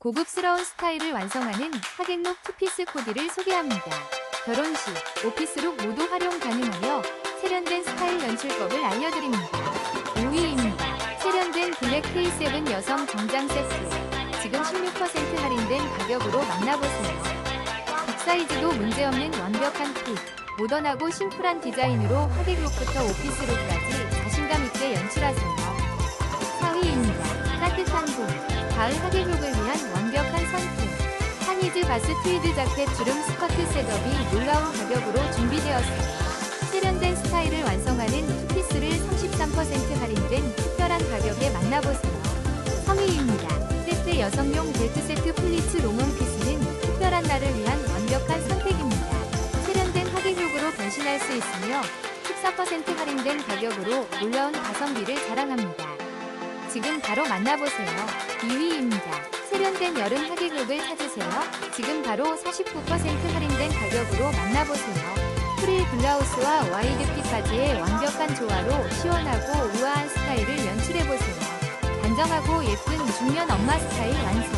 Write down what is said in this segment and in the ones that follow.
고급스러운 스타일을 완성하는 하객룩 투피스 코디를 소개합니다. 결혼식, 오피스룩 모두 활용 가능하여 세련된 스타일 연출법을 알려드립니다. 5위입니다. 세련된 블랙 K7 여성 정장 세트. 지금 16% 할인된 가격으로 만나보세요. 빅 사이즈도 문제없는 완벽한 핏. 모던하고 심플한 디자인으로 하객룩부터 오피스룩까지 자신감 있게 연출하세요. 4위입니다. 따뜻한 봄. 가을 하객룩을. 하니즈 바스 트위드 자켓 주름 스커트 셋업이 놀라운 가격으로 준비되었어요. 세련된 스타일을 완성하는 투피스를 33% 할인된 특별한 가격에 만나보세요. 3위입니다. 세트 여성용 벨트 세트 플리츠 롱온 피스는 특별한 날을 위한 완벽한 선택입니다. 세련된 하객룩으로 변신할 수 있으며 14% 할인된 가격으로 놀라운 가성비를 자랑합니다. 지금 바로 만나보세요. 2위입니다. 세련된 여름 하객룩을 찾으세요. 지금 바로 49% 할인된 가격으로 만나보세요. 프릴 블라우스와 와이드 핏 바지의 완벽한 조화로 시원하고 우아한 스타일을 연출해보세요. 단정하고 예쁜 중년 엄마 스타일 완성.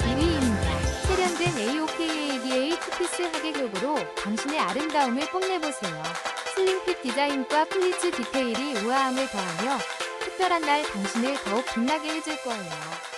2위입니다. 세련된 AOKADA 투피스 하객룩으로 당신의 아름다움을 뽐내보세요. 슬림핏 디자인과 플리츠 디테일이 우아함을 더하며 특별한 날 당신을 더욱 빛나게 해줄 거예요.